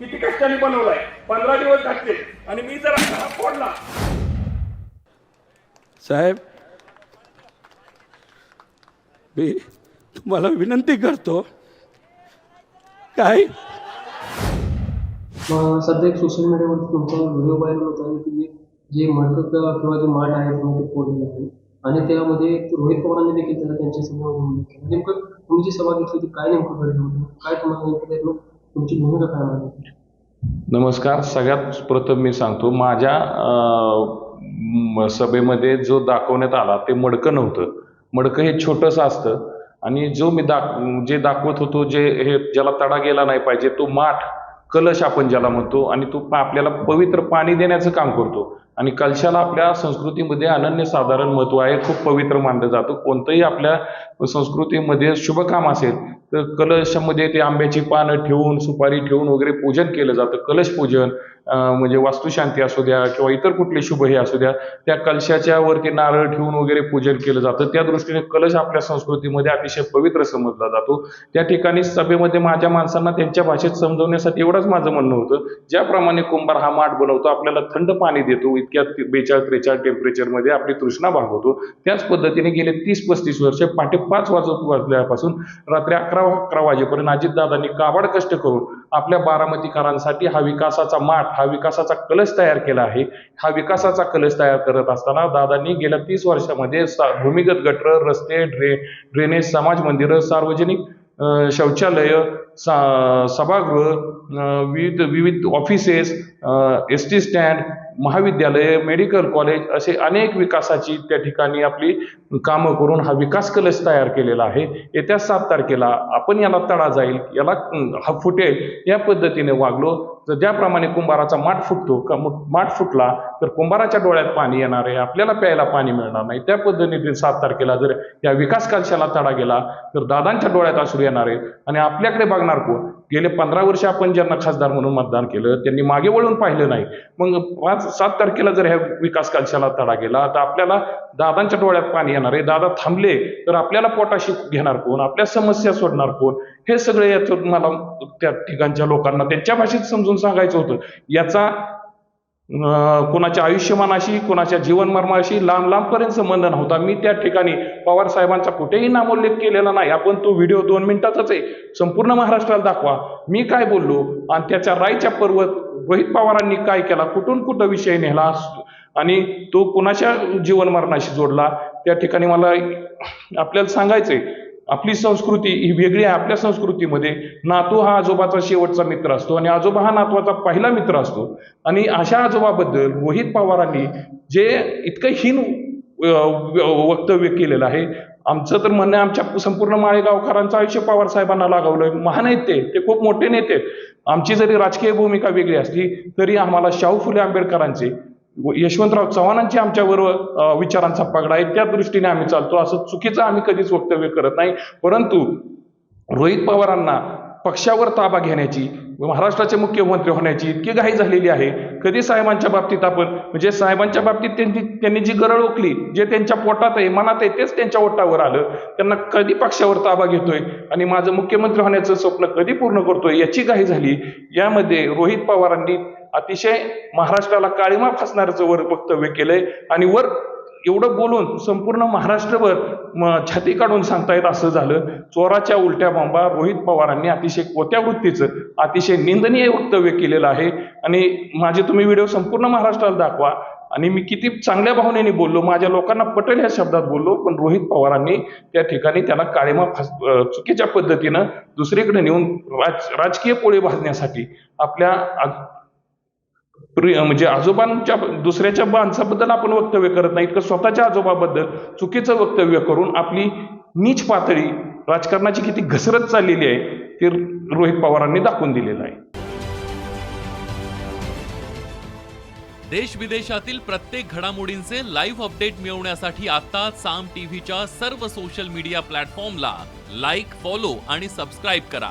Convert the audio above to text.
किती कष्टाने बनवलाय? पंधरा दिवस घातले. आणि मी जर हा फोडला. साहेब मी तुम्हाला विनंती करतो. काय सध्या एक सोशल मीडियावरती तुमचा व्हिडिओ व्हायरल होत आहे की जे जे मडकं किंवा जे माठ आहे ते फोडलेलं आहे आणि त्यामध्ये रोहित पवारांनी देखील त्याला त्यांच्यासमोर नेमकं तुम्ही जी सभा घेतली होती काय नेमकं घडलं होतं काय तुम्हाला नेमकं त्यातलं तुमची भूमिका काय नमस्कार. सगळ्यात प्रथम मी सांगतो माझ्या सभेमध्ये जो दाखवण्यात आला ते मडकं नव्हतं. मडकं हे छोटंसं असतं आणि जो मी दाख जे दाखवत होतो जे हे ज्याला तडा गेला नाही पाहिजे तो माठ कलश आपण ज्याला म्हणतो आणि तो आपल्याला पवित्र पाणी देण्याचं काम करतो. आणि कलशाला आपल्या संस्कृतीमध्ये अनन्यसाधारण महत्त्व आहे. खूप पवित्र मानलं जातं. कोणतंही आपल्या संस्कृतीमध्ये शुभ काम असेल तर कलशामध्ये ते आंब्याची पानं ठेवून सुपारी ठेवून वगैरे पूजन केलं जातं. कलश पूजन म्हणजे वास्तुशांती असू द्या किंवा इतर कुठले शुभ हे असू द्या त्या कलशाच्या वरती नारळ ठेवून वगैरे पूजन केलं जातं. त्या दृष्टीने कलश आपल्या संस्कृतीमध्ये अतिशय पवित्र समजला जातो. त्या ठिकाणी सभेमध्ये माझ्या माणसांना त्यांच्या भाषेत समजवण्यासाठी एवढंच माझं म्हणणं होतं. ज्याप्रमाणे कुंभार हा माठ बनवतो आपल्याला थंड पाणी देतो इतक्या बेचाळीस त्रेचाळीस टेम्परेचरमध्ये आपली तृष्णा भागवतो. त्याच पद्धतीने गेले तीस पस्तीस वर्ष पहाटे पाच वाजत वाजल्यापासून रात्री अकरा अकरा वाजेपर्यंत अजितदादांनी काबाड कष्ट करून आपल्या बारामतीकरांसाठी हा विकासाचा माठ हा विकासाचा कलश तयार केला आहे. हा विकासाचा कलश तयार करत असताना दादांनी गेल्या तीस वर्षामध्ये भूमिगत गटर रस्ते ड्रे ड्रेनेज समाज मंदिरं सार्वजनिक शौचालयं सा सभागृह विविध विविध ऑफिसेस एस टी स्टँड महाविद्यालय मेडिकल कॉलेज असे अनेक विकासाची त्या ठिकाणी आपली कामं करून हा विकास कलश तयार केलेला आहे. येत्या सात तारखेला आपण याला तडा जाईल याला हा फुटेल या पद्धतीने वागलो. तर ज्याप्रमाणे कुंभाराचा माठ फुटतो का माठ फुटला तर कुंभाराच्या डोळ्यात पाणी येणार आहे आपल्याला प्यायला पाणी मिळणार नाही. त्या पद्धतीने सात तारखेला जर या विकास कलशाला तडा गेला तर दादांच्या डोळ्यात असू येणार आहे. आणि आपल्याकडे बघणार कोण? गेले पंधरा वर्ष आपण ज्यांना खासदार म्हणून मतदान केलं त्यांनी मागे वळून पाहिलं नाही. मग पाच सात तारखेला जर ह्या विकास कलशाला तडा गेला तर आपल्याला दादांच्या डोळ्यात पाणी येणार आहे. दादा थांबले तर आपल्याला पोटाशी घेणार कोण? आपल्या समस्या सोडणार कोण? हे सगळे याचं मला त्या ठिकाणच्या लोकांना त्यांच्या भाषेत समजून सांगायचं होतं. याचा कुणाच्या आयुष्यमानाशी कुणाच्या जीवनमर्माशी लांब लांबपर्यंत संबंध नव्हता. मी त्या ठिकाणी पवार साहेबांचा कुठेही नामोल्लेख केलेला नाही. आपण तो व्हिडिओ दोन मिनिटाचाच आहे. संपूर्ण महाराष्ट्राला दाखवा. मी काय बोललो? आणि त्याच्या रायच्या पर्वत रोहित पवारांनी काय केला? कुठून कुठं विषय नेला? आणि तो कुणाच्या जीवनमरणाशी जोडला? त्या ठिकाणी मला आपल्याला सांगायचंय आपली संस्कृती ही वेगळी आहे आपल्या संस्कृतीमध्ये. नातू हा आजोबाचा शेवटचा मित्र असतो आणि आजोबा हा नातवाचा पहिला मित्र असतो. आणि अशा आजोबाबद्दल रोहित पवारांनी जे इतकं हीन वक्तव्य केलेलं आहे आमचं तर म्हणणं आमच्या संपूर्ण माळेगावकरांचं आयुष्य पवार साहेबांना लागावलं महान आहेत ते. ते खूप मोठे नेते. आमची जरी राजकीय भूमिका वेगळी असली तरी आम्हाला शाहू फुले आंबेडकरांचे यशवंतराव चव्हाणांची आमच्यावर विचारांचा पगडा आहे त्या दृष्टीने आम्ही चालतो. असं चुकीचं आम्ही कधीच वक्तव्य करत नाही. परंतु रोहित पवारांना पक्षावर ताबा घेण्याची महाराष्ट्राचे मुख्यमंत्री होण्याची इतकी घाई झालेली आहे. कधी साहेबांच्या बाबतीत आपण म्हणजे साहेबांच्या बाबतीत त्यांची त्यांनी जी गरळ ओकली जे त्यांच्या पोटात आहे मनात आहे तेच त्यांच्या ओटावर आलं. त्यांना कधी पक्षावर ताबा घेतोय आणि माझं मुख्यमंत्री होण्याचं स्वप्न कधी पूर्ण करतोय याची घाई झाली. यामध्ये रोहित पवारांनी अतिशय महाराष्ट्राला काळीमा फासणाऱ्याचं वर वक्तव्य केलंय आणि वर एवढं बोलून संपूर्ण महाराष्ट्रभर म छाती काढून सांगतायत असं झालं. चोराच्या उलट्या बांबा रोहित पवारांनी अतिशय कोत्या वृत्तीचं अतिशय निंदनीय वक्तव्य केलेलं आहे. आणि माझे तुम्ही व्हिडिओ संपूर्ण महाराष्ट्राला दाखवा. आणि मी किती चांगल्या भावनेने बोललो माझ्या लोकांना पटेल ह्या शब्दात बोललो पण रोहित पवारांनी त्या ठिकाणी त्याला काळीमा फास चुकीच्या पद्धतीनं दुसरीकडे नेऊन राज राजकीय पोळी भाजण्यासाठी आपल्या म्हणजे आजोबांच्या दुसऱ्याच्या माणसाबद्दल आपण वक्तव्य करत नाही. तर स्वतःच्या आजोबाबद्दल चुकीचं वक्तव्य करून आपली नीच पातळी राजकारणाची किती घसरत चाललेली आहे ते रोहित पवारांनी दाखवून दिलेलं आहे. देश विदेशातील प्रत्येक घडामोडींचे लाईव्ह अपडेट मिळवण्यासाठी आता साम टीव्हीच्या सर्व सोशल मीडिया प्लॅटफॉर्मला लाईक फॉलो आणि सबस्क्राईब करा.